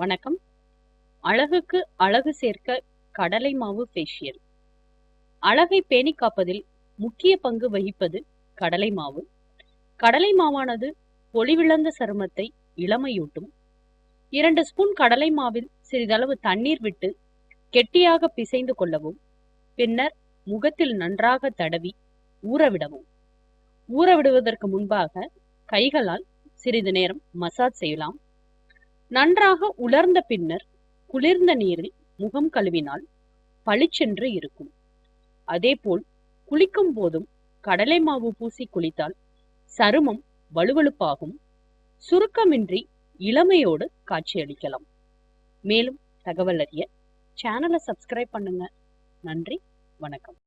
வணக்கம். அழகுக்கு அழகு சேர்க்க கடலை மாவு ஃபேஷியல் அழகை பேணி காப்பதில் முக்கிய பங்கு வகிப்பது கடலை மாவு. கடலை மாவானது பொலிவிழந்த சருமத்தை இளமையூட்டும். இரண்டு ஸ்பூன் கடலை மாவில் சிறிதளவு தண்ணீர் விட்டு கெட்டியாக பிசைந்து கொள்ளவும் பின்னர் முகத்தில் நன்றாக தடவி ஊறவிடவும் ஊறவிடுவதற்கு முன்பாக கைகளால் சிறிது நேரம் மசாஜ் செய்யலாம். நன்றாக உலர்ந்த பின்னர் குளிர்ந்த நீரில் முகம் கழுவினால் பளிச்சென்று இருக்கும். அதேபோல் குளிக்கும் போதும் கடலை மாவு பூசி குளித்தால் சருமம் வலுவழுப்பாகும் சுருக்கமின்றி இளமையோடு காட்சியளிக்கலாம். மேலும் தகவல் அறிய சேனலை சப்ஸ்கிரைப் பண்ணுங்க. நன்றி வணக்கம்.